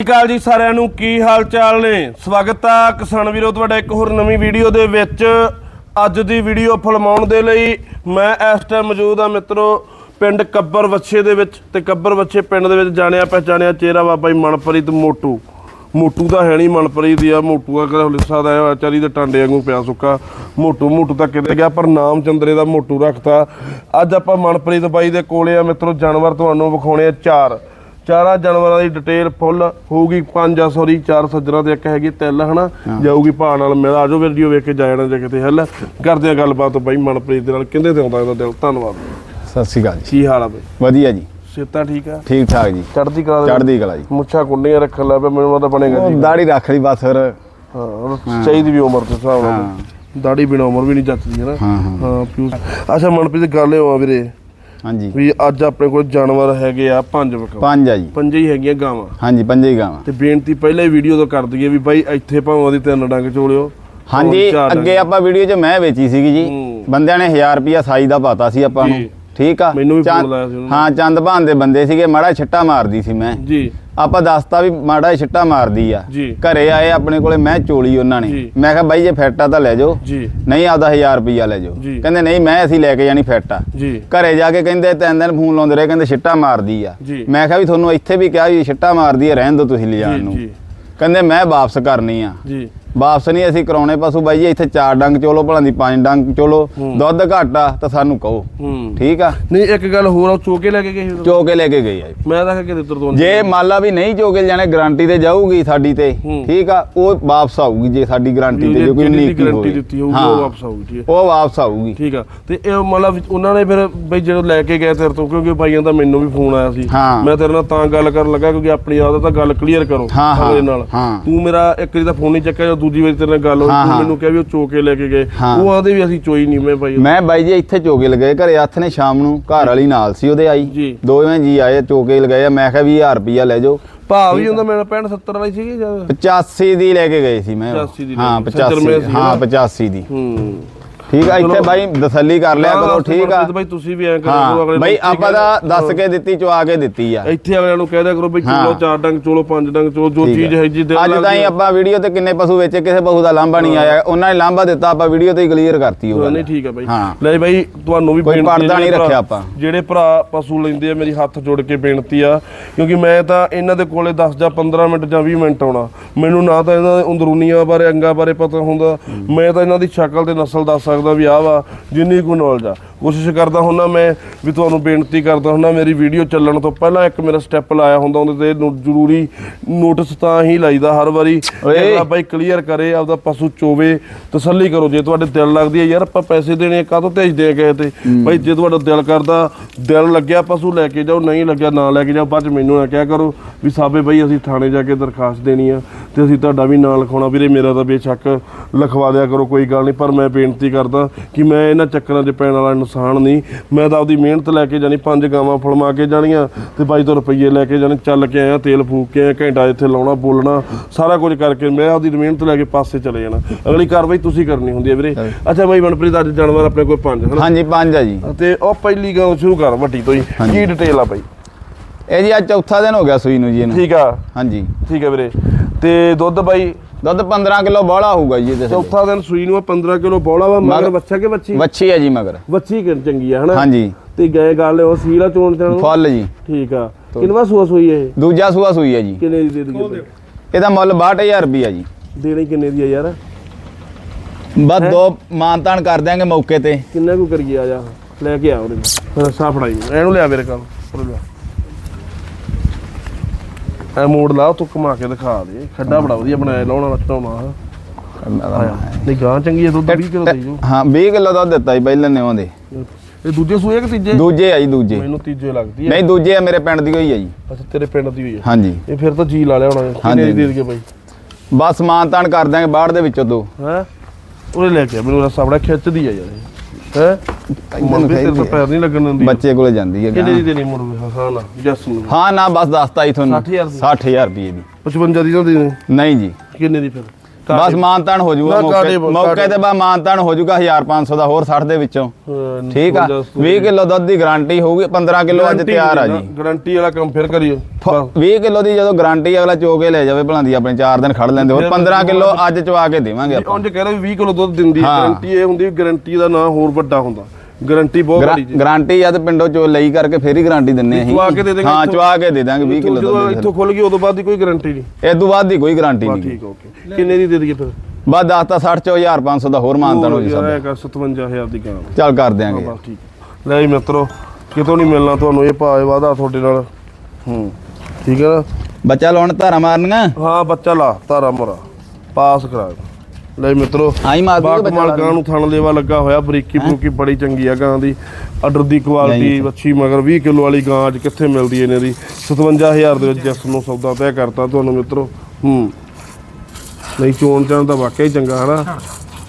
ਸਤਿ ਸ਼੍ਰੀ ਅਕਾਲ ਜੀ ਸਾਰਿਆਂ ਨੂੰ, ਕੀ ਹਾਲ ਚਾਲ ਨੇ? ਸਵਾਗਤ ਆ ਕਿਸਾਨ ਵੀਰੋ, ਤੁਹਾਡਾ ਇੱਕ ਹੋਰ ਨਵੀਂ ਵੀਡੀਓ ਦੇ ਵਿੱਚ। ਅੱਜ ਦੀ ਵੀਡੀਓ ਫਿਲਮਾਉਣ ਦੇ ਲਈ ਮੈਂ ਇਸ ਟਾਈਮ ਮੌਜੂਦ ਆ ਮਿੱਤਰੋ, ਪਿੰਡ ਕੱਬਰ ਵੱਛੇ ਦੇ ਵਿੱਚ। ਤੇ ਕੱਬਰ ਵੱਛੇ ਪਿੰਡ ਦੇ ਵਿੱਚ ਜਾਣਿਆ ਪਹਿਚਾਣਿਆ ਚਿਹਰਾ ਬਾਬਾ ਜੀ ਮਨਪ੍ਰੀਤ ਮੋਟੂ। ਮੋਟੂ ਤਾਂ ਹੈ ਨਹੀਂ, ਮਨਪ੍ਰੀਤ ਦੀ ਆ, ਮੋਟੂ ਆ ਕਦੇ ਲਿਸਾ ਦਾ ਆ ਚਾਰੀ ਦੇ ਟਾਂਡੇ ਵਾਂਗੂ ਪਿਆ ਸੁੱਕਾ। ਮੋਟੂ ਮੋਟੂ ਤਾਂ ਕਿਤੇ ਗਿਆ, ਪਰ ਨਾਮ ਚੰਦਰੇ ਦਾ ਮੋਟੂ ਰੱਖਤਾ। ਅੱਜ ਆਪਾਂ ਮਨਪ੍ਰੀਤ ਬਾਈ ਦੇ ਕੋਲੇ ਆ ਮਿੱਤਰੋ, ਜਾਨਵਰ ਤੁਹਾਨੂੰ ਵਿਖਾਉਣੇ ਆ ਚਾਰ। ਚਾਰਾਂ ਜਾਨਵਰਾਂ ਦੀ ਡਿਟੇਲ ਫੁੱਲ ਹੋਊਗੀ ਪੰਜ ਆ ਸੌਰੀ ਚਾਰ ਸੱਜਰਾਂ ਤੇ ਇੱਕ ਹੈਗੀ ਤਿੱਲ ਹਨਾ? ਜਾਊਗੀ ਭਾਅ ਨਾਲ ਮਿਲ ਆਜੋ ਵੀਡੀਓ ਵੇਖ ਕੇ ਜਾ ਜਾਣਾ ਜੇ ਕਿਤੇ ਹੱਲ। ਕਰਦੇ ਆ ਗੱਲਬਾਤ ਬਾਈ ਮਨਪ੍ਰੀਤ ਦੇ ਨਾਲ ਕਿੰਦੇ ਤੇ ਆਉਂਦਾ ਇਹਦਾ ਦਿਲ। ਧੰਨਵਾਦ। ਸਤਿ ਸ਼੍ਰੀ ਅਕਾਲ ਜੀ। ਕੀ ਹਾਲ ਆ ਬਈ? ਵਧੀਆ ਜੀ। ਸੇਤਾ ਠੀਕ ਆ? ਠੀਕ ਠਾਕ ਜੀ। ਚੜਦੀ ਕਲਾ ਚੜ੍ਹਦੀ ਕਲਾ ਜੀ। ਮੁੱਛਾਂ ਕੁੰਡੀਆਂ ਰੱਖਣ ਲੱਗ ਪਿਆ ਮੈਨੂੰ ਤਾਂ ਬਣੇਗਾ ਜੀ ਦਾੜੀ ਰੱਖ ਲਈ ਬਸ ਫਿਰ। ਹਾਂ ਚਾਹੀਦੀ ਵੀ ਉਮਰ ਦੇ ਹਿਸਾਬ ਨਾਲ। ਦਾੜੀ ਬਿਨਾ ਉਮਰ ਵੀ ਨਹੀਂ ਜੱਚਦੀ ਹੈ ਨਾ ਹਾਂ ਪਿਓ ਅੱਛਾ ਮਨਪ੍ਰੀਤ ਗੱਲ ਇਹ ਆ ਵੀਰੇ। ਹਾਂਜੀ। ਵੀ ਅੱਜ ਆਪਣੇ ਕੋਲ ਜਾਨਵਰ ਹੈਗੇ ਆ ਪੰਜ ਵਕਾ ਪੰਜ ਆ ਜੀ। ਪੰਜੇ ਹੀ ਹੈਗੀਆਂ ਗਾਵਾਂ। ਹਾਂਜੀ ਪੰਜੇ ਹੀ ਗਾਵਾਂ। ਤੇ ਬੇਨਤੀ ਪਹਿਲਾਂ ਹੀ ਵੀਡੀਓ ਤੋਂ ਕਰ ਦਈਏ ਵੀ ਬਾਈ ਇੱਥੇ ਭਾਵੇਂ ਦੀ ਤਿੰਨ ਡੰਗ ਚੋਲਿਓ ਹਾਂਜੀ। ਅੱਗੇ ਆਪਾਂ ਵੀਡੀਓ 'ਚ ਮੈਂ ਵੇਚੀ ਸੀਗੀ ਜੀ। ਬੰਦਿਆਂ ਨੇ 1000 ਰੁਪਿਆ ਸਾਈ ਦਾ ਪਾਤਾ ਸੀ ਆਪਾਂ ਨੂੰ। ਠੀਕ ਆ? ਮੈਨੂੰ ਵੀ ਚੰਦ- ਫੋਨ ਲਾਇਆ ਸੀ ਉਹਨਾਂ। ਹਾਂ ਚੰਦ ਭਾਨ ਦੇ ਬੰਦੇ ਸੀਗੇ ਮਾੜਾ ਛਿੱਟਾ ਮਾਰਦੀ ਸੀ ਮੈਂ। ਜੀ। ਆਪਾਂ ਦੱਸਤਾ ਵੀ ਮਾੜਾ ਛਿੱਟਾ ਮਾਰਦੀ ਆ। ਜੀ। ਘਰੇ ਆਏ ਆਪਣੇ ਕੋਲੇ ਮੈਂ ਚੋਲੀ ਉਹਨਾਂ ਨੇ। ਜੀ। ਮੈਂ ਕਿਹਾ ਬਾਈ ਜੇ ਫਿੱਟ ਆ ਤਾਂ ਲੈ ਜਾਓ। ਜੀ। ਨਹੀਂ ਆਪਦਾ 1000 ਰੁਪਿਆ ਲੈ ਜਾਓ। ਜੀ। ਕਹਿੰਦੇ ਨਹੀਂ ਮੈਂ ਅਸੀਂ ਲੈ ਕੇ ਜਾਣੀ ਫਿੱਟ ਆ। ਜੀ। ਘਰੇ ਜਾ ਕੇ ਕਹਿੰਦੇ ਤਿੰਨ ਦਿਨ ਫੋਨ ਲਾਉਂਦੇ ਰਹੇ ਕਹਿੰਦੇ ਛਿੱਟਾ ਮਾਰਦੀ ਆ। ਜੀ। ਮੈਂ ਕਿਹਾ ਵੀ ਤੁਹਾਨੂੰ ਇੱਥੇ ਵੀ ਕਿਹਾ ਵੀ ਛਿੱਟਾ ਮਾਰਦੀ ਆ ਰਹਿਣ ਦਿਓ ਤੁਸੀਂ ਲਿਜਾਣ ਜੀ ਨੂੰ। ਜੀ। ਕਹਿੰਦੇ ਮੈਂ ਵਾਪਸ ਕਰਨੀ ਆ। ਜੀ। ਵਾਪਸ ਨਹੀਂ ਅਸੀਂ ਕਰਾਉਣੇ ਪਸ਼ੂ ਬਾਈ ਜੀ ਇੱਥੇ ਚਾਰ ਡੰਗ ਚੋਲੋ ਭਲਾਂ ਦੀ ਪੰਜ ਡੰਗ ਚੋਲੋ। ਦੁੱਧ ਘੱਟ ਆ ਤਾਂ ਸਾਨੂੰ ਕਹੋ ਠੀਕ ਆ ਨਹੀਂ ਇੱਕ ਗੱਲ ਹੋਰ ਆ ਉਹ ਚੋਕੇ ਲੈ ਕੇ ਗਏ ਸੀ ਉਦੋਂ? ਚੋ ਕੇ ਲੈ ਕੇ ਗਏ ਆ। ਮੈਂ ਤਾਂ ਕਿਤੇ ਤੁਰ ਤੋਂ ਜੇ ਮੰਨ ਲਾ ਵੀ ਨਹੀਂ ਚੋ ਕੇ ਜਾਣੇ ਗਾਰੰਟੀ ਤੇ ਜਾਊਗੀ ਸਾਡੀ ਤੇ। ਠੀਕ ਆ ਉਹ ਵਾਪਸ ਆਊਗੀ ਜੇ ਸਾਡੀ ਗਾਰੰਟੀ ਤੇ ਜੇ ਕੋਈ ਨੀਕੀ ਗਾਰੰਟੀ ਦਿੱਤੀ ਹੋਊਗੀ ਉਹ ਵਾਪਸ ਆਊਗੀ ਉਹ ਵਾਪਸ ਆਊਗੀ ਠੀਕ ਆ ਤੇ ਇਹ ਮਤਲਬ ਉਹਨਾਂ ਨੇ ਫਿਰ ਬਈ ਜਦੋਂ ਲੈ ਕੇ ਗਏ ਤੇਰੇ ਤੋਂ ਕਿਉਂਕਿ ਭਾਈਆਂ ਦਾ ਮੈਨੂੰ ਵੀ ਫੋਨ ਆਇਆ ਸੀ। ਮੈਂ ਤੇਰੇ ਨਾਲ ਤਾਂ ਗੱਲ ਕਰਨ ਲੱਗਾ ਕਿਉਂਕਿ ਆਪਣੀ ਆਦਤ ਤਾਂ ਗੱਲ ਕਲੀਅਰ ਕਰੋ ਅਗਲੇ ਨਾਲ। ਤੂੰ ਮੇਰਾ ਇੱਕ ਵਾਰੀ ਤਾਂ ਫੋਨ ਨਹੀਂ ਚੱਕਿਆ ਜਦੋਂ ਦੂਜੀ ਵਾਰੀ ਤੇਰੇ ਨਾਲ ਗੱਲ ਹੋਈ ਤੂੰ। ਮੈਨੂੰ ਕਿਹਾ ਵੀ ਉਹ ਚੋਕੇ ਲੈ ਕੇ ਗਏ। ਉਹ ਆਂਦੇ ਵੀ ਅਸੀਂ ਚੋਈ ਨਹੀਂ ਮੈਂ ਭਾਈ ਮੈਂ ਬਾਈ ਜੀ ਇੱਥੇ ਚੋਕੇ ਲਗਾਏ ਘਰੇ ਹੱਥ ਨੇ ਸ਼ਾਮ ਨੂੰ ਘਰ ਵਾਲੀ ਨਾਲ ਸੀ ਉਹਦੇ ਆਈ। ਦੋਵੇਂ ਜੀ ਆਏ ਚੋਕੇ ਲਗਾਏ ਆ। ਮੈਂ ਕਿਹਾ 20000 ਰੁਪਿਆ ਲੈ ਜਾਓ ਭਾਅ ਵੀ ਹੁੰਦਾ ਮੇਰਾ 65 70 ਵਾਲੀ ਸੀਗੀ ਜਾਂ 85 ਦੀ ਲੈ ਕੇ ਗਏ ਸੀ ਮੈਂ ਉਹ। 85 ਦੀ ਲੈ ਹਾਂ ਕੇ। ਸੱਜਰ ਮੇਲ 85 ਸੀ ਹਾਂ ਨਾ? 85 ਦੀ ਹੂੰ ਠੀਕ ਆ ਇੱਥੇ। ਬਾਈ ਤਸੱਲੀ ਕਰ ਲਿਆ ਕਰੋ ਠੀਕ ਆ ਬਾਈ ਤੁਸੀਂ ਵੀ ਐਂ ਕਰੋ ਹਾਂ ਅਗਲੇ ਬਾਈ ਆਪਾਂ ਹੈ। ਦਾ ਦੱਸ ਕੇ ਦਿੱਤੀ ਚਵਾ ਕੇ ਦਿੱਤੀ ਆ ਇੱਥੇ ਅਗਲਿਆਂ ਨੂੰ ਕਹਿ ਦਿਆ ਕਰੋ ਬਈ ਹਾਂ। ਚੋਲੋ ਚਾਰ ਡੰਗ ਚੋਲੋ ਪੰਜ ਡੰਗ ਚੋਲੋ ਜੋ ਚੀਜ਼ ਆ। ਹੈ ਜੀ ਅੱਜ ਤਾਈਂ ਆ। ਆਪਾਂ ਵੀਡੀਓ ਤੇ ਕਿੰਨੇ ਪਸ਼ੂ ਵੇਚੇ ਕਿਸੇ ਪਸ਼ੂ ਦਾ ਲਾਂਭਾ ਨਹੀਂ ਆਇਆ ਉਹਨਾਂ ਨੇ ਲਾਂਭਾ ਦਿੱਤਾ ਆਪਾਂ ਵੀਡੀਓ ਤੇ ਹੀ ਕਲੀਅਰ ਕਰਤੀ ਉਹ ਨਹੀਂ ਠੀਕ ਹੈ ਬਾਈ ਹਾਂ। ਲੈ ਬਾਈ ਤੁਹਾਨੂੰ ਵੀ ਬੇਨਤੀ ਹੈ ਪਰਦਾ ਨਹੀਂ ਰੱਖਿਆ ਆਪਾਂ। ਜਿਹੜੇ ਭਰਾ ਪਸ਼ੂ ਲੈਂਦੇ ਆ ਮੇਰੀ ਹੱਥ ਜੋੜ ਕੇ ਬੇਨਤੀ ਆ ਕਿਉਂਕਿ ਮੈਂ ਤਾਂ ਇਹਨਾਂ ਦੇ ਕੋਲੇ 10 ਜਾਂ 15 ਮਿੰਟ ਜਾਂ 20 ਮਿੰਟ ਆਉਣਾ ਮੈਨੂੰ ਨਾ ਤਾਂ ਇਹਨਾਂ ਦੇ ਅੰਦਰੂਨੀਆਂ ਬਾਰੇ, ਅੰਗਾਂ ਬਾਰੇ ਪਤਾ ਹੁੰਦਾ। ਮੈਂ ਤਾਂ ਇਹਨਾਂ ਦੀ ਸ਼ਕਲ ਤੇ ਨਸਲ ਦੱਸ ਸਕਦਾ ਵੀ ਆਹ ਵਾ, ਜਿੰਨੀ ਕੋਈ ਨੌਲੇਜ ਆ। ਕੋਸ਼ਿਸ਼ ਕਰਦਾ ਹੁੰਦਾ ਮੈਂ ਵੀ ਤੁਹਾਨੂੰ ਬੇਨਤੀ ਕਰਦਾ ਹੁੰਦਾ ਮੇਰੀ ਵੀਡੀਓ ਚੱਲਣ ਤੋਂ ਪਹਿਲਾਂ ਇੱਕ ਮੇਰਾ ਸਟੈਪ ਲਾਇਆ ਹੁੰਦਾ ਉਹਦੇ ਤੇ ਜ਼ਰੂਰੀ ਨੋਟਿਸ ਤਾਂ ਹੀ ਲਾਈਦਾ ਹਰ ਵਾਰੀ। ਅਗਲਾ ਬਾਈ ਕਲੀਅਰ ਕਰੇ ਆਪਦਾ ਪਸ਼ੂ ਚੋਵੇ ਤਸੱਲੀ ਕਰੋ ਜੇ ਤੁਹਾਡੇ ਦਿਲ ਲੱਗਦੀ ਹੈ ਯਾਰ ਆਪਾਂ ਪੈਸੇ ਦੇਣੇ ਆ, ਕਾਹਤੋਂ ਭੇਜਦੇ ਆ ਕਿਸੇ ਤੇ ਬਾਈ ਜੇ ਤੁਹਾਡਾ ਦਿਲ ਕਰਦਾ ਦਿਲ ਲੱਗਿਆ ਪਸ਼ੂ ਲੈ ਕੇ ਜਾਓ ਨਹੀਂ ਲੱਗਿਆ ਨਾ ਲੈ ਕੇ ਜਾਓ ਬਾਅਦ ਚ ਮੈਨੂੰ ਨਾ ਕਿਹਾ ਕਰੋ ਵੀ ਸਾਬੇ ਬਾਈ ਅਸੀਂ ਥਾਣੇ ਜਾ ਕੇ ਦਰਖਾਸਤ ਦੇਣੀ ਆ ਤੇ ਅਸੀਂ ਤੁਹਾਡਾ ਵੀ ਨਾਂ ਲਿਖਾਉਣਾ ਵੀਰੇ ਮੇਰਾ ਤਾਂ ਬੇਸ਼ੱਕ ਲਿਖਵਾ ਦਿਆ ਕਰੋ ਕੋਈ ਗੱਲ ਨਹੀਂ ਪਰ ਮੈਂ ਬੇਨਤੀ ਕਰਦਾ ਕਿ ਮੈਂ ਇਹਨਾਂ ਚੱਕਰਾਂ 'ਚ ਪੈਣ ਵਾਲਾ ਇਨਸਾਨ ਨਹੀਂ। ਮੈਂ ਤਾਂ ਆਪਦੀ ਮਿਹਨਤ ਲੈ ਕੇ ਜਾਣੀ ਪੰਜ ਗਾਵਾਂ ਫਲਮਾ ਕੇ ਜਾਣੀਆਂ ਤੇ ਬਾਈ ਤੋਂ ਰੁਪਈਏ ਲੈ ਕੇ ਜਾਣੇ ਚੱਲ ਕੇ ਆਇਆ ਤੇਲ ਫੂਕ ਕੇ ਆਇਆ ਘੰਟਾ ਇੱਥੇ ਲਾਉਣਾ ਬੋਲਣਾ ਸਾਰਾ ਕੁਝ ਕਰਕੇ ਮੈਂ ਆਪਦੀ ਮਿਹਨਤ ਲੈ ਕੇ ਪਾਸੇ ਚਲੇ ਜਾਣਾ। ਅਗਲੀ ਕਾਰਵਾਈ ਤੁਸੀਂ ਕਰਨੀ ਹੁੰਦੀ ਹੈ ਵੀਰੇ। ਅੱਛਾ ਬਾਈ ਮਨਪ੍ਰੀਤ ਅੱਜ ਜਾਨਵਰ ਆਪਣੇ ਕੋਲ ਪੰਜ ਹਨਾ? ਹਾਂਜੀ ਪੰਜ ਆ ਜੀ। ਤੇ ਉਹ ਪਹਿਲੀ ਗੱਲ ਸ਼ੁਰੂ ਕਰ ਵੱਡੀ ਤੋਂ ਹੀ। ਕੀ ਡਿਟੇਲ ਆ ਬਾਈ? ਇਹ ਜੀ ਅੱਜ ਚੌਥਾ ਦਿਨ ਹੋ ਗਿਆ ਸੂਈ ਨੂੰ ਜੀ ਇਹਨੂੰ। ਠੀਕ ਆ। ਹਾਂਜੀ। ਠੀਕ ਆ ਵੀਰੇ। ਤੇ ਦੁੱਧ ਬਾਈ ਦੁੱਧ 15 ਕਿਲੋ ਬੋਲਾ ਹੋਊਗਾ ਜੀ ਇਹਦੇ। ਚੌਥਾ ਦਿਨ ਸੂਈ ਨੂੰ ਆ 15 ਕਿਲੋ ਬੌਲਾ ਵਾ ਮਗਰ ਬੱਚਾ ਕਿ ਬੱਚੀ ਵੱਛੀ ਹੈ ਜੀ ਮਗਰ। ਬੱਚੀ ਕਿ ਚੰਗੀ ਆ ਹਨਾ? ਹਾਂਜੀ। ਤੇ ਗਏ ਗੱਲ ਉਹ ਸੀਲਾ ਚੋਣ ਚਾਣ? ਫੁੱਲ ਜੀ। ਠੀਕ ਆ। ਕਿੰਨਵਾ ਸੂਆ ਸੂਈ ਇਹ? ਦੂਜਾ ਸੂਆ ਸੂਈ ਹੈ ਜੀ। ਕਿੰਨੇ ਦੀ ਦੇ ਦਈਏ ਇਹਦਾ ਮੁੱਲ 62000 ਰੁਪਿਆ ਜੀ। ਦੇਣੀ ਕਿੰਨੇ ਦੀ ਆ ਯਾਰ? ਬਸ ਦੋ ਮਾਨਤਾਨ ਕਰ ਦਿਆਂਗੇ ਮੌਕੇ ਤੇ। ਕਿੰਨਾ ਕੁ ਕਰੀਏ ਆ ਜਾ। ਲੈ ਕੇ ਆ ਸਾਹ ਫੜਾਈ ਇਹਨੂੰ ਲਿਆ ਮੇਰੇ ਕੋਲ। ਉਰੇ ਲਿਆ ਐ ਮੋੜ ਲਾ ਤੂੰ ਘੁਮਾ ਕੇ ਦਿਖਾ ਦੇ। ਖੱਡਾ ਬੜਾ ਵਧੀਆ ਬਣਾਇਆ ਲਾਉਣਾ ਰੱਟਾਉਣਾ ਆਇਆ। ਨਹੀਂ ਗਾਂ ਚੰਗੀ ਹੈ ਦੁੱਧ 20 ਕਿਲੋ ਦੇ ਜੋ ਹਾਂ 20 ਕਿਲੋ ਦੁੱਧ ਦਿੱਤਾ ਜੀ ਪਹਿਲਾਂ ਨੇ ਉਹਦੇ। ਇਹ ਦੂਜੇ ਸੂਏ ਕਿ ਤੀਜੇ? ਦੂਜੇ ਆ ਜੀ ਦੂਜੇ। ਮੈਨੂੰ ਤੀਜੇ ਲੱਗਦੀ ਹੈ ਨਹੀਂ ਦੂਜੇ ਆ ਮੇਰੇ ਪਿੰਡ ਦੀ ਹੋਈ ਆ ਜੀ। ਅੱਛਾ ਤੇਰੇ ਪਿੰਡ ਦੀ ਹੋਈ ਹੈ ਹਾਂਜੀ। ਇਹ ਫਿਰ ਤਾਂ ਜੀ ਲਾ ਲਿਆ ਹੋਣਾ ਕਿੰਨੇ। ਦੀ ਦੇ ਬਾਈ? ਬਸ ਮਾਨਤਾਨ ਕਰ ਦਿਆਂਗੇ ਬਾਹਰ ਦੇ ਵਿੱਚੋਂ ਦੋ ਹੈ? ਉਹਨੇ ਲੈ ਕੇ ਮੈਨੂੰ ਰਸਾ ਬੜਾ ਖਿੱਚਦੀ ਆ ਯਾਰ ਹੈ? ਪੈਰ ਨਹੀਂ ਲੱਗਣ ਦਿੰਦੀ। ਬੱਚੇ ਕੋਲੇ ਜਾਂਦੀ ਹੈ ਕਿੰਨੇ ਦੀ ਦੇਣੀ ਮੁੜ ਹਾਂ ਨਾ ਜੱਸ ਨੂੰ। ਹਾਂ ਨਾ ਬਸ ਦੱਸਤਾ ਜੀ ਤੁਹਾਨੂੰ। 60,000 ਦੀ। 60000 ਰੁਪਏ ਦੀ। 55 ਦੀ ਤਾਂ ਦੇਣੀ। ਨਹੀਂ ਜੀ। ਕਿੰਨੇ ਦੀ ਫਿਰ? ਬਸ ਮਾਨਤਾਨ ਹੋ ਜਾਊਗਾ ਨਾ ਕਾਟੇ ਮੌਕੇ ਬੋਲ, ਮੌਕੇ ਕਾਟੇ। ਤੇ ਬਾ ਮਾਨਤਾਨ ਹੋ ਜਾਊਗਾ 1500 ਦਾ ਹੋਰ 60 ਦੇ ਵਿੱਚੋਂ। ਹਾਂ, ਠੀਕ ਆ? 20 ਕਿਲੋ ਦੁੱਧ ਦੀ ਗਾਰੰਟੀ ਹੋਊਗੀ 15 ਕਿਲੋ ਅੱਜ ਤਿਆਰ ਆ ਜੀ। ਗਾਰੰਟੀ ਵਾਲਾ ਕੰਮ ਫਿਰ ਕਰਿਓ। ਬਸ। 20 ਕਿਲੋ ਦੀ ਜਦੋਂ ਗਾਰੰਟੀ ਅਗਲਾ ਚੋ ਕੇ ਲੈ ਜਾਵੇ ਭਲਾਂਦੀ ਆਪਣੇ 4 ਦਿਨ ਖੜ ਲੈਂਦੇ ਹੋਰ ਫਿਰ 15 ਕਿਲੋ ਅੱਜ ਚਵਾ ਕੇ ਦੇਵਾਂਗੇ ਆਪਾਂ। ਉਂਝ ਕਹਿ ਰਹੇ ਵੀ 20 ਕਿਲੋ ਦੁੱਧ ਦਿੰਦੀ ਹਾਂ। ਗਾਰੰਟੀ ਇਹ ਹੁੰਦੀ ਗਾਰੰਟੀ ਦਾ ਨਾਂ ਹੋਰ ਵੱਡਾ ਹੁੰਦਾ। ਗਾਰੰਟੀ ਬਹੁਤ ਵੱਡੀ ਜੀ। ਗਾਰੰਟੀ ਆ ਤੇ ਪਿੰਡੋਂ ਚੋ ਲਈ ਕਰਕੇ ਫੇਰ ਹੀ ਗਾਰੰਟੀ ਦਿੰਨੇ ਅਸੀਂ। ਚਵਾ ਕੇ ਦੇ ਦੇਂਗੇ ਹਾਂ ਇੱਥੋਂ? ਚਵਾ ਕੇ ਦੇ ਦਾਂਗੇ 20 ਕਿਲੋ ਜਦੋਂ ਦੁੱਧ ਇੱਥੋਂ ਖੁੱਲ ਗਈ ਉਦੋਂ ਬਾਅਦ ਦੀ ਕੋਈ ਗਾਰੰਟੀ ਨਹੀਂ। ਤੋਂ ਬਾਅਦ ਦੀ ਕੋਈ ਗਾਰੰਟੀ ਬਸ ਨਹੀਂ ਠੀਕ ਓਕੇ। ਕਿੰਨੇ ਦੀ ਦੇ ਦਈਏ ਫਿਰ? ਬਸ 10 ਤਾਂ 60 ਚੋਂ 1500 ਦਾ ਹੋਰ ਮਾਨਤਾਨ ਹੋ ਜੀ ਸਭ ਇਹ ਕਰ 57000 ਦੀ ਗਾਂ ਚੱਲ ਕਰ ਦਿਆਂਗੇ। ਬਸ ਠੀਕ। ਲੈ ਜੀ ਮਿੱਤਰੋ ਕਿਤੋਂ ਨਹੀਂ ਮਿਲਣਾ ਤੁਹਾਨੂੰ ਇਹ ਭਾਅ ਵਾਦਾ ਤੁਹਾਡੇ ਨਾਲ। ਹੂੰ ਠੀਕ ਹੈ ਨਾ? ਬੱਚਾ ਲਾਉਣ ਧਾਰਾ ਮਾਰਨੀਆਂ? ਹਾਂ ਬੱਚਾ ਲਾ ਤਾਰਾ ਮੋਰਾ ਪਾਸ ਕਰਾ। ਲੈ ਮਿੱਤਰੋ ਆਈ ਮਾਰ ਦੂੰਗੇ ਬੱਚਾ ਬਾਕਮਾਲ ਗਾਂ ਨੂੰ ਥਣ ਦੇਵਾ ਲੱਗਾ ਹੋਇਆ ਬਰੀਕੀ ਬਰੂਕੀ ਬੜੀ ਚੰਗੀ ਆ ਗਾਂ ਦੀ ਆਰਡਰ ਦੀ ਕੁਆਲਿਟੀ ਵੱਛੀ ਮਗਰ 20 ਕਿਲੋ ਵਾਲੀ ਗਾਂ ਅੱਜ ਕਿੱਥੇ ਮਿਲਦੀ ਇਹਨਾਂ ਦੀ? 57000 ਦੇ ਵਿੱਚ ਜਿਸ ਨੂੰ ਸੌਦਾ ਤੈਅ ਕਰਤਾ ਤੁਹਾਨੂੰ ਮਿੱਤਰੋ। ਹੂੰ। ਨਹੀਂ ਚੋਣ ਚਾਣ ਤਾਂ ਵਾਕਿਆ ਹੀ ਚੰਗਾ ਹਨਾ?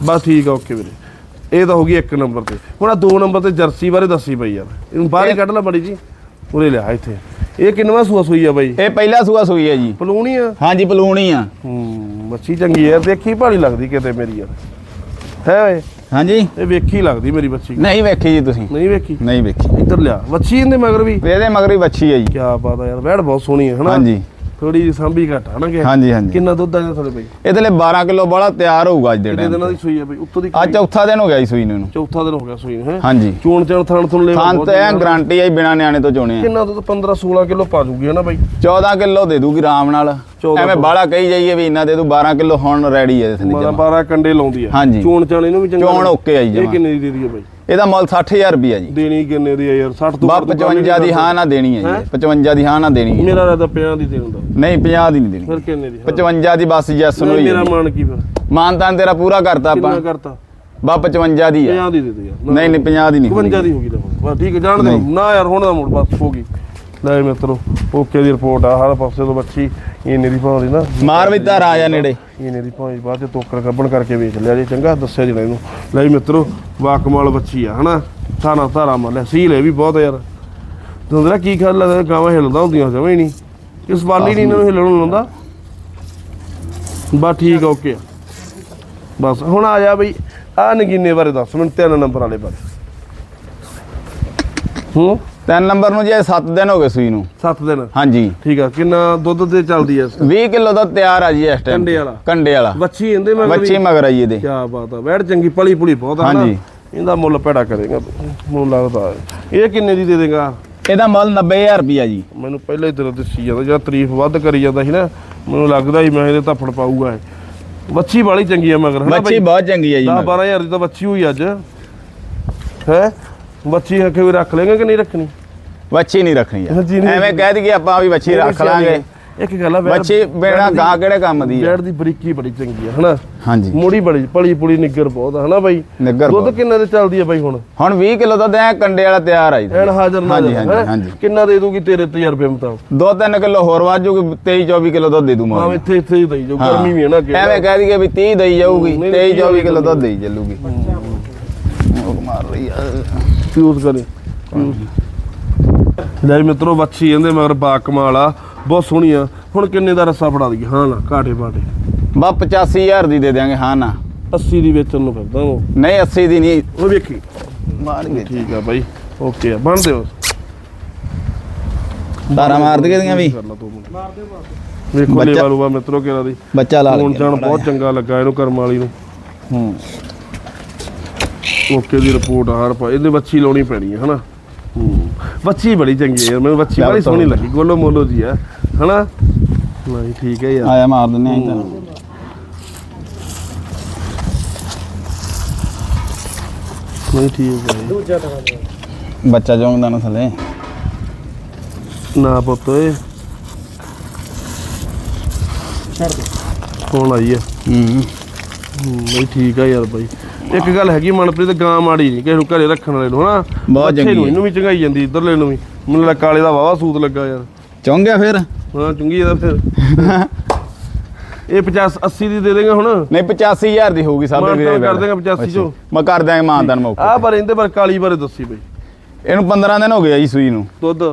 ਬਸ ਠੀਕ ਆ ਓਕੇ ਵੀਰੇ। ਇਹ ਤਾਂ ਹੋ ਗਈ ਇੱਕ ਨੰਬਰ ਤੇ। ਹੁਣ ਆ ਦੋ ਨੰਬਰ ਤੇ ਜਰਸੀ ਬਾਰੇ ਦੱਸੀ ਬਈ ਯਾਰ। ਇਹਨੂੰ ਬਾਹਰ ਹੀ ਕੱਢ ਲੈ ਬੜੀ ਜੀ। ਉਰੇ ਲਿਆ ਇੱਥੇ। ਇਹ ਕਿੰਨਵਾ ਸੂਆ ਸੂਈ ਆ ਬਾਈ? ਇਹ ਪਹਿਲਾ ਸੂਆ ਸੂਈ ਹੈ ਜੀ। ਪਲੂਣੀ ਆ? ਹਾਂਜੀ ਪਲੂਣੀ ਆ। ਹੂੰ। ਮੱਛੀ ਚੰਗੀ ਯਾਰ ਦੇਖੀ ਭਾਲੀ ਲੱਗਦੀ ਕਿਤੇ ਮੇਰੀ ਯਾਰ। ਹੈ ਓਏ? ਹਾਂਜੀ। ਇਹ ਵੇਖੀ ਲੱਗਦੀ ਮੇਰੀ ਬੱਚੀ ਨਹੀਂ ਵੇਖੀ ਜੀ ਤੁਸੀਂ। ਨਹੀਂ ਵੇਖੀ? ਨਹੀਂ ਵੇਖੀ। ਇੱਧਰ ਲਿਆ। ਵੱਛੀ ਇਹਦੇ ਮਗਰ ਵੀ? ਇਹਦੇ ਮਗਰ ਹੀ ਬੱਚੀ ਹੈ ਜੀ। ਕੀ ਬਾਤ ਆ ਯਾਰ ਬੈੜ ਬਹੁਤ ਸੋਹਣੀ ਹੈ ਹਨਾ? ਹਾਂਜੀ। ਥੋੜੀ ਸਾਂਭੀ ਘੱਟ ਹਨਾ ਕਿ? ਹਾਂਜੀ ਹਾਂਜੀ। ਕਿੰਨਾ ਦੁੱਧ ਆ ਤੁਹਾਡੇ ਬਈ? ਇਹਦੇ ਲਈ 12 ਕਿਲੋ ਬੜਾ ਤਿਆਰ ਹੋਊਗਾ ਅੱਜ ਦੇ ਕਿੰਨੇ ਟਾਈਮ ਦਿਨਾਂ ਦੀ ਸੂਈ ਆ ਬਈ? ਉੱਤੋਂ ਦੀ ਅੱਜ ਚੌਥਾ ਦਿਨ ਹੋ ਗਿਆ ਜੀ ਸੂਈ ਨੂੰ ਇਹਨੂੰ। ਚੌਥਾ ਦਿਨ ਹੋ ਗਿਆ ਸੂਈ ਹੈ? ਹਾਂਜੀ। ਚੋਣ ਚਾਣ ਥਣ ਥਣ ਲੈ ਥਾਂ ਤੇ ਐ ਗਾਰੰਟੀ ਆਈ ਬਿਨਾ ਨਿਆਣੇ ਤੋਂ ਚੋਣੇ ਆ। ਕਿੰਨਾ ਦੁੱਧ? 15 16 ਕਿਲੋ ਪਾ ਜੂਗੀ ਹਨਾ ਬਈ? 14 ਕਿਲੋ ਦੇ ਦੂਗੀ ਆਰਾਮ ਨਾਲ। 14 ਐਵੇਂ ਬਾਹਲਾ ਕਹੀ ਜਾਈਏ ਵੀ ਇੰਨਾ ਦੇ ਦੂ 12 ਕਿਲੋ ਹੁਣ ਰੈਡੀ ਹੈ ਇਸ ਲਈ ਮਾਰਾ ਜਮਾ। 12 ਕੰਡੇ ਲਾਉਂਦੀ ਆ। ਹਾਂਜੀ। ਚੋਣ ਚਾਣ ਇਹਨੂੰ ਵੀ ਚੰਗਾ ਚੋਣ ਓਕੇ ਆ ਜੀ ਇਹ ਜਮਾ। ਕਿੰਨੇ ਦੀ ਦੇ ਦਈਏ ਬਈ? ਇਹਦਾ ਮੁੱਲ 60000 ਰੁਪਿਆ ਜੀ। ਦੇਣੀ ਕਿੰਨੇ ਦੀ ਆ ਯਾਰ? 60 ਤੋਂ ਬਾ ਘੱਟ ਤਾਂ 55 ਦੀ ਹਾਂ ਨਾ ਦੇਣੀ ਹੈ ਜੀ। 55 ਦੀ ਹਾਂ ਨਾ ਦੇਣੀ ਹੈ ਮੇਰਾ ਰਾਦਾ 50 ਦੀ ਦੇਣ ਦਾ। ਨਹੀਂ 50 ਦੀ ਨਹੀਂ ਦੇਣੀ। ਫਿਰ ਕਿੰਨੇ ਦੀ? 55 ਦੀ ਬਸ ਜੈਸ ਨੂੰ ਹੀ ਮੇਰਾ ਮਾਨ ਕੀ ਫਿਰ? ਮਾਨਤਾਨ ਤੇਰਾ ਪੂਰਾ ਕਰਤਾ ਆਪਾਂ। ਕਿੰਨਾ ਕਰਤਾ? ਬਾ 55 ਦੀ ਹੈ 50 ਦੀ ਦੇ ਦੇ ਯਾਰ। ਨਹੀਂ ਨਹੀਂ 50 ਦੀ ਨਹੀਂ 52 ਦੀ ਹੋ ਗਈ ਤਾਂ। ਬਸ। ਠੀਕ ਹੈ ਜਾਣ ਦੇ। ਨਾ ਯਾਰ ਹੁਣ ਦਾ ਮੋੜ ਬਸ ਹੋ ਗਈ। ਲੈ ਮਿੱਤਰੋ ਓਕੇ ਦੀ ਰਿਪੋਰਟ ਆ ਹਰ ਪਾਸੇ ਤੋਂ ਬੱਚੀ। ਇਹਨੇ ਦੀ ਭਾਂ ਦੀ ਨਾ। ਮਾਰ ਵੀ ਧਾਰ ਆ ਜਾ ਨੇੜੇ। ਇਹਨੇ ਦੀ ਭਾਂ ਦੀ ਬਾਅਦ ਚ ਕੱਢਣ ਕਰਕੇ ਵੇਚ ਲਿਆ ਜੀ ਚੰਗਾ ਦੱਸਿਆ ਜੀ ਇਹਨੂੰ। ਲੈ ਜੀ ਮਿੱਤਰੋ ਵਾਕਮਾਲ ਬੱਚੀ ਆ, ਹਨਾ? ਥਾਣਾ ਧਾਰਾ ਮੱਲੇ ਸੀਲ ਇਹ ਵੀ ਬਹੁਤ ਯਾਰ। ਤੁੰਦਰਾ ਕੀ ਖਿਆਲ ਲੱਗਦਾ, ਗਾਵਾਂ ਹਿਲਦਾ ਹੁੰਦੀਆਂ ਜਵੇਂ ਨਹੀਂ। ਇਸ ਵਾਲੀ ਨਹੀਂ ਇਹਨਾਂ ਨੂੰ ਹਿਲਣ ਲਾਉਂਦਾ ਬਸ ਠੀਕ ਆ, ਓਕੇ ਬਸ, ਹੁਣ ਆ ਜਾ ਬਈ ਆ ਨਗੀਨੇ ਬਾਰੇ ਦੱਸ, ਮੈਨੂੰ ਤਿੰਨ ਨੰਬਰ ਵਾਲੇ ਬਾਰੇ। ਹੂੰ? ਤਿੰਨ ਨੰਬਰ ਨੂੰ ਜੀ 7 ਦਿਨ ਹੋ ਗਏ ਸੂਈ ਨੂੰ। 7 ਦਿਨ। ਹਾਂਜੀ। ਠੀਕ ਆ ਕਿੰਨਾ ਦੁੱਧ ਤੇ ਚੱਲਦੀ ਐ 20 ਕਿਲੋ ਦਾ ਤਿਆਰ ਆ ਜੀ ਇਸ ਟਾਈਮ ਕੰਡੇ ਵਾਲਾ। ਕੰਡੇ ਵਾਲਾ। ਵੱਛੀ ਇਹਦੇ ਮੈਂ ਬੱਚੀ ਮਗਰ ਆਈ ਇਹਦੇ। ਕੀ ਬਾਤ ਆ ਵੈੜ ਚੰਗੀ ਪਲੀ ਪੁਲੀ ਬਹੁਤ ਆ ਨਾ। ਹਾਂਜੀ। ਇਹਦਾ ਮੁੱਲ ਪੈੜਾ ਕਰੇਗਾ ਮੈਨੂੰ ਲੱਗਦਾ। ਇਹ ਕਿੰਨੇ ਦੀ ਦੇ ਦੇਗਾ? ਇਹਦਾ ਮੁੱਲ 90000 ਰੁਪਿਆ ਜੀ। ਮੈਨੂੰ ਪਹਿਲਾਂ ਹੀ ਤੇਰਾ ਦੱਸੀ ਜਾਂਦਾ ਜਿਹੜਾ ਤਾਰੀਫ ਵੱਧ ਕਰੀ ਜਾਂਦਾ ਸੀ ਨਾ। ਮੈਨੂੰ ਲੱਗਦਾ ਸੀ ਮੈਂ ਇਹਦੇ ਧੱਫੜ ਪਾਊਗਾ ਵੱਛੀ ਵਾਲੀ ਚੰਗੀ ਆ ਮਗਰ ਹਨਾ ਬੱਚੀ ਬਹੁਤ ਚੰਗੀ ਹੈ ਜੀ 10 ਮਗਰ। 12000 ਦੀ ਤਾਂ ਵੱਛੀ ਹੋਈ ਅੱਜ। ਹੈ? ਵੱਛੀ ਹੱਕੇ ਵੀ ਰੱਖ ਲੇਗਾ ਕਿ ਨਹੀਂ ਰੱਖਣੀ? ਬੱਚੀ ਨਹੀਂ ਰੱਖਣੀ ਯਾਰ। ਐਵੇਂ ਕਹਿ ਦਈਏ ਆਪਾਂ ਵੀ ਬੱਚੀ ਰੱਖ ਲਾਂਗੇ। ਇੱਕ ਗੱਲ ਆ ਬੱਚੀ ਦੀ- ਗਾਂ ਕਿਹੜੇ ਕੰਮ ਦੀ ਹੈ ਵੈੜ ਦੀ ਬਰੀਕੀ ਬੜੀ ਚੰਗੀ ਆ ਹਨਾ? ਹਾਂਜੀ। ਮੋੜੀ ਬੜੀ ਪਲੀ ਪੁਲੀ ਨਿੱਗਰ ਬਹੁਤ ਆ ਹਨਾ ਬਾਈ? ਦੁੱਧ। ਕਿੰਨਾ ਦੇ ਚੱਲਦੀ ਆ ਬਾਈ ਹੁਣ? ਹੁਣ 20 ਕਿਲੋ ਦੁੱਧ ਐ ਕੰਡੇ ਵਾਲਾ ਤਿਆਰ ਆ ਜੀ। ਐਨ ਹਾਜ਼ਰ ਨਾ ਹਾਂਜੀ ਹਾਂਜੀ ਹਾਂਜੀ। ਕਿੰਨਾ ਦੇ ਦੂਗੀ ਤੇਰੇ ਤਜਰਬੇ ਮੁਤਾਬਕ 2-3 ਕਿਲੋ ਹੋਰ ਵਾਜੂਗੀ 23 24 ਕਿਲੋ ਦੁੱਧ ਦੇ ਦੂ ਹਾਂ ਮੈਂ ਇੱਥੇ ਇੱਥੇ ਹੀ ਦਈ ਜੋ ਗਰਮੀ ਵੀ ਹੈ ਨਾ ਅੱਗੇ ਐਵੇਂ ਕਹਿ ਦਈਏ ਵੀ 30 ਦਈ ਜਾਊਗੀ ਨਹੀਂ, 23 ਨਹੀਂ, 24 ਕਿਲੋ ਦੁੱਧ ਦੇਈ ਚੱਲੂਗੀ। ਮਾਰ ਰਹੀ ਆ। ਫਿਊਜ਼ ਕਰੇ। ਲੈ ਮਿੱਤਰੋ ਵੱਛੀ ਇਹਦੇ ਮਗਰ ਬਾ ਕਮਾਲ ਆ। ਬਹੁਤ ਸੋਹਣੀ ਆ ਹੁਣ ਕਿੰਨੇ ਦਾ ਰੱਸਾ ਫੜਾ ਦਈਏ? ਹਾਂ ਨਾ ਘਾਟੇ ਬਾਟੇ। ਬਾ 85000 ਦੀ ਦੇ ਦਿਆਂਗੇ ਹਾਂ ਨਾ। 80 ਦੀ ਵੇਚਣ ਨੂੰ ਫਿਰਦਾ ਉਹ। ਨਹੀਂ 80 ਦੀ ਨਹੀਂ। ਉਹ ਵੇਖੀ। ਮਾਰ ਗਏ ਠੀਕ ਆ ਬਾਈ। ਓਕੇ ਆ ਬਣ ਦਿਓ। ਤਾਰਾ ਮਾਰ ਦੇ ਦੀਆਂ ਵੀ। ਮਾਰ ਵੇਖੋ ਲੈ ਬੱਚਾ- ਵਾਲੂਆ ਮਿੱਤਰੋ ਕਿਹੜਾ ਦੀ। ਬੱਚਾ ਲਾ ਹੁਣ ਜਾਣ ਬਹੁਤ ਚੰਗਾ ਲੱਗਾ ਇਹਨੂੰ ਕਰਮ ਵਾਲੀ ਨੂੰ। ਹੂੰ। ਓਕੇ ਦੀ ਰਿਪੋਰਟ ਆ ਹਰ ਪਾ ਇਹਦੇ ਵੱਛੀ ਲਾਉਣੀ ਪੈਣੀ ਹੈ ਹਨਾ। ਹੂੰ ਵੱਛੀ ਬੜੀ ਚੰਗੀ ਹੈ ਯਾਰ ਮੈਨੂੰ ਵੱਛੀ ਬੜੀ ਸੋਹਣੀ ਲੱਗੀ ਗੋਲੋ ਮੋਲੋ ਜੀ ਆ ਹਨਾ ਨਹੀਂ ਠੀਕ ਹੈ ਯਾਰ ਆਇਆ ਮਾਰ ਦਿੰਨੇ ਆਂ ਤਾਂ ਨਹੀਂ ਠੀਕ ਹੈ ਬੱਚਾ ਜੋਂਦਾ ਨਾ ਥਲੇ ਨਾ ਪੁੱਤ ਓਏ ਕੌਣ ਆਈ ਹੈ ਹੂੰ ਹੂੰ, ਨਹੀਂ ਠੀਕ ਆ ਯਾਰ ਬਾਈ ਇੱਕ ਗੱਲ ਹੈਗੀ ਮਨਪ੍ਰੀਤ ਗਾਂ ਮਾੜੀ ਨਹੀਂ ਕਿਸੇ ਨੂੰ ਘਰੇ ਰੱਖਣ ਵਾਲੇ ਨੂੰ ਹਨਾ? ਬਹੁਤ ਚੰਗੀ ਨੂੰ। ਇਹਨੂੰ ਵੀ ਚੰਗਾਈ ਜਾਂਦੀ ਇਧਰਲੇ ਨੂੰ ਵੀ। ਮੈਨੂੰ ਲੱਗਾ ਕਾਲੇ ਦਾ ਵਾਵਾ ਸੂਤ ਲੱਗਾ ਯਾਰ। ਚੌਂ ਗਿਆ ਫਿਰ? ਹਾਂ ਚੰਗੀ ਇਹਦਾ ਫਿਰ। ਇਹ 50 80 ਦੀ ਦੇ ਦੇਗਾ ਹੁਣ। ਨਹੀਂ 85000 ਦੀ ਹੋਊਗੀ ਮਾਨਤਾਨ ਵੀਰੇ ਕਰ ਦੇਂਗਾ 85 ਚੋਂ। ਮੈਂ ਕਰ ਦਿਆਂਗਾ ਮਾਨਦਾਨ ਮੌਕੇ ਆ ਪਰ ਇਹਦੇ ਪਰ ਕਾਲੀ ਬਾਰੇ ਦੱਸੀ ਬਈ। ਇਹਨੂੰ 15 ਦਿਨ ਹੋ ਗਏ ਆ ਜੀ ਸੂਈ ਨੂੰ। ਦੁੱਧ।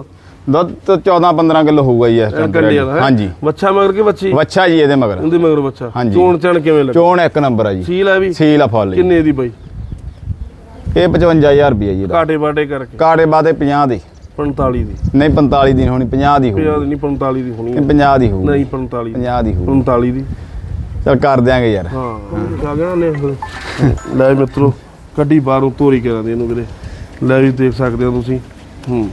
ਦੁੱਧ ਤਾਂ 14 15 ਕਿਲੋ ਹੋਊਗਾ ਜੀ ਇਸ ਟਾਈਮ ਕੰਡੇ ਵਾਲਾ? ਹਾਂਜੀ। ਬੱਚਾ ਮਗਰ ਕੇ ਬੱਚੀ ਵੱਛਾ ਜੀ ਇਹਦੇ ਮਗਰ। ਉਹਦੇ ਮਗਰ ਬੱਚਾ ਹਾਂਜੀ। ਚੋਣ ਚਣ ਕਿਵੇਂ ਲੱਗ? ਚੋਣ ਇੱਕ ਨੰਬਰ ਆ ਜੀ। ਸੀਲ ਹੈ ਵੀ? ਸੀਲ ਆ ਫੁੱਲ ਕਿੰਨੇ ਦੀ ਬਾਈ? ਇਹ 55000 ਰੁਪਏ ਜੀ ਕਾਟੇ ਬਾਟੇ ਕਰਕੇ। ਕਾੜੇ ਬਾਦੇ 50 ਦੀ। 45 ਦੀ। ਨਹੀਂ 45 ਦੀ ਹੋਣੀ 50 ਦੀ ਹੋਊ 50 ਦੀ ਨਹੀਂ 45 ਦੀ ਹੋਣੀ ਨਹੀਂ ਹੈ। 50 ਦੀ ਹੋਊ ਨਹੀਂ 45 ਦੀ। 50 ਦੀ ਹੋਊ 45 ਦੀ। ਚਲ ਕਰ ਦਿਆਂਗੇ ਯਾਰ। ਹਾਂ। ਆ ਗਿਆ ਨੇ। ਲੈ ਮਿੱਤਰੋ ਕੱਢੀ ਬਾਹਰੋਂ ਤੋਰੀ ਕਰਾਂ ਦੇ ਇਹਨੂੰ ਵੀਰੇ। ਲੈ ਵੀ ਦੇਖ ਸਕਦੇ ਹੋ ਤੁਸੀਂ। ਹੂੰ।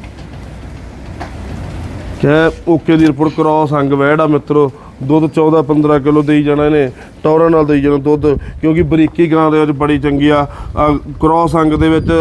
ਕਹੇ ਓਕੇ ਦੀ ਰਿਪੋਰਟ ਕਰਾਓ ਅੰਗ ਵੈੜ ਆ ਮਿੱਤਰੋ। ਦੁੱਧ 14 15 ਕਿਲੋ ਦੇਈ ਜਾਣਾ ਇਹਨੇ। ਟੌਰਾਂ ਨਾਲ ਦੇਈ ਜਾਣਾ ਦੁੱਧ, ਕਿਉਂਕਿ ਬਰੀਕੀ ਗਾਂ ਦੇ ਵਿੱਚ ਬੜੀ ਚੰਗੀ ਆ। ਕ੍ਰੋਸ ਅੰਗ ਦੇ ਵਿੱਚ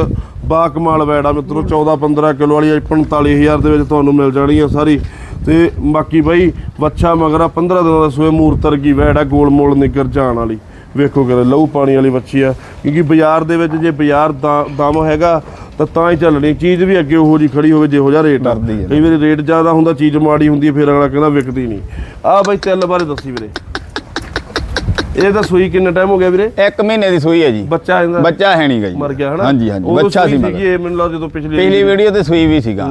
ਬਾ ਕਮਾਲ ਵੈੜ ਆ ਮਿੱਤਰੋ। 14 15 ਕਿਲੋ ਵਾਲੀ 45000 ਦੇ ਵਿੱਚ ਤੁਹਾਨੂੰ ਮਿਲ ਜਾਣੀ ਆ ਸਾਰੀ। ਤੇ ਬਾਕੀ ਬਾਈ, ਵੱਛਾ ਮਗਰਾ ਆ 15 ਦਿਨਾਂ ਦਾ ਸੋਏ ਮੂਰਤਰ ਕੀ ਵੈੜ ਆ, ਗੋਲ ਮੋਲ ਨਿੱਗਰ ਜਾਣ ਵਾਲੀ। ਵੇਖੋ ਕਿਤੇ ਲਹੂ ਪਾਣੀ ਵਾਲੀ ਵੱਛੀ ਆ। ਕਿਉਂਕਿ ਬਾਜ਼ਾਰ ਦੇ ਵਿੱਚ ਜੇ ਬਾਜ਼ਾਰ ਦਾ- ਦਮ ਹੈਗਾ ਤਾਂ ਤਾਂ ਹੀ ਚੱਲਣੀ। ਚੀਜ਼ ਵੀ ਅੱਗੇ ਉਹੋ ਜੀ ਖੜੀ ਹੋਵੇ ਜਿਹੋ ਜਿਹਾ ਰੇਟ ਆ। ਕਈ ਵਾਰੀ ਰੇਟ ਜ਼ਿਆਦਾ ਹੁੰਦਾ ਚੀਜ਼ ਮਾੜੀ ਹੁੰਦੀ ਹੈ ਫਿਰ ਅਗਲਾ ਕਹਿੰਦਾ ਵਿਕਦੀ ਨਹੀਂ। ਆ ਬਾਈ ਤਿੱਲ ਬਾਰੇ ਦੱਸੀ ਵੀਰੇ। ਇਹ ਤਾਂ ਸੂਈ ਕਿੰਨਾ ਟਾਈਮ ਹੋ ਗਿਆ ਵੀਰੇ? ਇੱਕ ਮਹੀਨੇ ਦੀ ਸੂਈ ਹੈ ਜੀ। ਬੱਚਾ ਇਹਦਾ? ਬੱਚਾ ਹੈ ਨਹੀਂਗਾ ਜੀ। ਮਰ ਗਿਆ ਹਨਾ? ਹਾਂਜੀ ਹਾਂਜੀ। ਬੱਚਾ ਸੀ ਮਗਰ। ਇਹ ਮੈਨੂੰ ਲੱਗਦਾ ਜਦੋਂ ਪਿਛਲੀ ਪਿਛਲੀ ਵੀਡੀਓ ਤੇ ਸੂਈ ਵੀ ਸੀਗਾ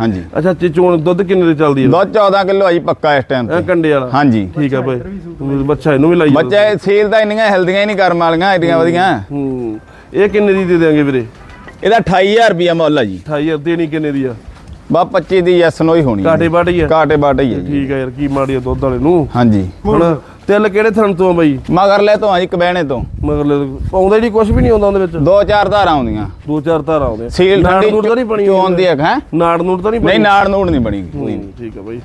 ਹਾਂਜੀ। ਅੱਛਾ ਚੋਣ ਦੁੱਧ ਕਿੰਨੇ ਦੇ ਚੱਲਦੀ ਹੈ? ਦੁੱਧ 14 ਕਿਲੋ ਆ ਜੀ ਪੱਕਾ ਇਸ ਟਾਈਮ ਤੇ। ਕੰਡੇ ਵਾਲਾ? ਹਾਂਜੀ। ਠੀਕ ਆ ਬਾਈ। ਬੱਚਾ ਇਹਨੂੰ ਵੀ ਲਾਈ। ਬੱਚਾ ਸੀਲ ਤਾਂ ਇੰਨੀਆਂ ਹਿਲਦੀਆਂ ਹੀ ਨਹੀਂ ਕਰਮ ਵਾਲੀਆਂ ਏਡੀਆਂ ਵਧੀਆਂ। ਹੂੰ। ਇਹ ਕਿੰਨੇ ਦੀ ਦੇ ਦੇਾਂਗੇ ਵੀਰੇ? ਇਹਦਾ 28000 ਰੁਪਿਆ ਮੁੱਲ ਆ ਜੀ। 28000 ਦੇਣੀ ਕਿੰਨੇ ਦੀ ਆ? ਬਾ 25 ਦੀ ਯੈਸ ਨੋ ਹੀ ਹੋਣੀ। ਕਾਟੇ ਬਾਟੇ ਹੀ ਆ ਕਾਟੇ ਬਾਟੇ ਹੀ ਜੀ। ਠੀਕ ਆ ਯਾਰ ਕੀ ਮਾੜੀ ਆ ਦੁੱਧ ਵਾਲੇ ਨੂੰ? ਹਾਂਜੀ। ਹੁਣ ਤਿਲ ਕਿਹੜੇ ਥਣ ਤੋਂ ਆ ਬਾਈ? ਮਗਰ ਲੈ ਤੋਂ ਆ ਜੀ ਕਬੈਣੇ ਤੋਂ। ਮਗਰ ਆਉਂਦਾ ਹੀ ਕੁਝ ਵੀ ਨਹੀਂ ਆਉਂਦਾ ਉਹਦੇ ਵਿੱਚ? ਦੋ ਚਾਰ ਧਾਰਾਂ ਆਉਂਦੀਆਂ। ਦੋ ਚਾਰ ਧਾਰਾਂ ਆਉਂਦੇ ਸੀਲ ਨਾੜ ਨੂੜ ਤਾਂ ਨਹੀਂ ਬਣੀ ਚੋਣ ਦੀ ਹੈ ਹੈ? ਨਾੜ ਨੂੜ ਤਾਂ ਨਹੀਂ ਨਹੀਂ ਬਣੀ ਨਾੜ ਨੂੜ ਨਹੀਂ ਬਣੀ। ਠੀਕ ਆ ਬਾਈ।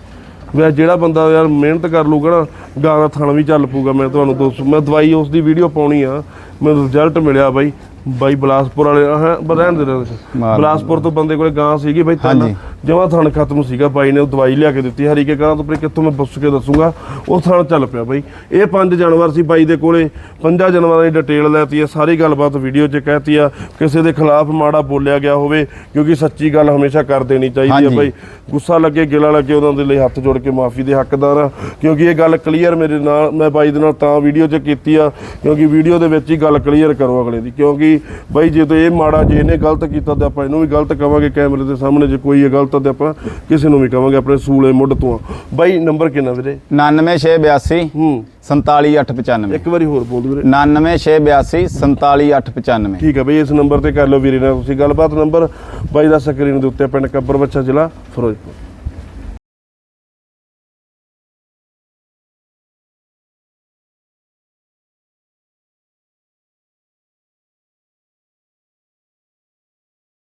ਵੇ ਜਿਹੜਾ ਬੰਦਾ ਯਾਰ ਮਿਹਨਤ ਕਰ ਲੂਗਾ ਨਾ ਗਾਂ ਦਾ ਥਣ ਵੀ ਚੱਲ ਪੂਗਾ ਮੈਂ ਤੁਹਾਨੂੰ ਦੱਸ ਮੈਂ ਦਵਾਈ ਉਸ ਦੀ ਵੀਡੀਓ ਪਾਉਣੀ ਆ। ਮੈਨੂੰ ਰਿਜ਼ਲਟ ਮਿਲਿਆ ਬਾਈ। ਬਾਈ ਬਲਾਸਪੁਰ ਵਾਲੇ ਹਾਂ ਰਹਿਣ ਦੇ ਰਹੇ ਬਲਾਸਪੁਰ ਤੋਂ ਬੰਦੇ ਕੋਲੇ ਗਾਂ ਸੀਗੀ ਬਾਈ ਹਾਂਜੀ। ਜਮਾ ਥਣ ਖਤਮ ਸੀਗਾ ਬਾਈ ਨੇ ਉਹ ਦਵਾਈ ਲਿਆ ਕੇ ਦਿੱਤੀ। ਹਰੀ ਕੇ ਕਰਾਂ ਤੋਂ ਪਰ ਕਿੱਥੋਂ ਮੈਂ ਪੁੱਛ ਕੇ ਦੱਸੂਗਾ। ਉਹ ਥਣ ਚੱਲ ਪਿਆ ਬਾਈ। ਇਹ ਪੰਜ ਜਾਨਵਰ ਸੀ ਬਾਈ ਦੇ ਕੋਲੇ। ਪੰਜਾਂ ਜਾਨਵਰਾਂ ਦੀ ਡਿਟੇਲ ਲੈਤੀ ਆ ਸਾਰੀ ਗੱਲਬਾਤ ਵੀਡੀਓ 'ਚ ਕਹਿਤੀ ਆ। ਕਿਸੇ ਦੇ ਖਿਲਾਫ ਮਾੜਾ ਬੋਲਿਆ ਗਿਆ ਹੋਵੇ ਕਿਉਂਕਿ ਸੱਚੀ ਗੱਲ ਹਮੇਸ਼ਾ ਕਰ ਦੇਣੀ ਚਾਹੀਦੀ ਆ। ਬਾਈ। ਗੁੱਸਾ ਲੱਗੇ ਗਿਲਾ ਲੱਗੇ ਉਹਨਾਂ ਦੇ ਲਈ ਹੱਥ ਜੋੜ ਕੇ ਮਾਫੀ ਦੇ ਹੱਕਦਾਰ ਆ। ਕਿਉਂਕਿ ਇਹ ਗੱਲ ਕਲੀਅਰ ਮੇਰੇ ਨਾਲ ਮੈਂ ਬਾਈ ਦੇ ਨਾਲ ਤਾਂ ਵੀਡੀਓ 'ਚ ਕੀਤੀ ਆ। ਕਿਉਂਕਿ ਵੀਡੀਓ ਦੇ ਵਿੱਚ ਹੀ ਗੱਲ ਕਲੀਅਰ ਕਰੋ ਅਗਲੇ ਦੀ। ਕਿਉਂਕਿ ਬਾਈ ਜੇ ਇਹ ਮਾੜਾ ਜੇ ਇਹਨੇ ਗਲਤ ਕੀਤਾ ਤੇ ਆਪਾਂ ਇਹਨੂੰ ਵੀ ਗਲਤ ਕਵਾਂਗੇ ਕੈਮਰੇ ਦੇ ਸਾਹਮਣੇ ਜੇ ਕੋਈ ਇਹ ਗਲਤ ਤੇ ਆਪਾਂ ਕਿਸੇ ਨੂੰ ਵੀ ਕਵਾਂਗੇ ਆਪਣੇ ਸੂਲੇ ਮੁੱਢ ਤੋਂ। ਬਾਈ ਨੰਬਰ ਕਿੰਨਾ ਵੀਰੇ? 99682 ਹੂੰ। 47895 ਇੱਕ ਵਾਰੀ ਹੋਰ ਬੋਲ ਵੀਰੇ। 99682 47895 ਠੀਕ ਆ ਬਈ ਇਸ ਨੰਬਰ ਤੇ ਕਰ ਲਓ ਵੀਰੇ ਨਾਲ ਤੁਸੀਂ ਗੱਲਬਾਤ। ਨੰਬਰ ਬਾਈ ਦਾ ਸਕਰੀਨ ਦੇ ਉੱਤੇ ਪਿੰਡ ਕੱਬਰ ਬੱਚਾ ਜ਼ਿਲ੍ਹਾ ਫਿਰੋਜ਼ਪੁਰ।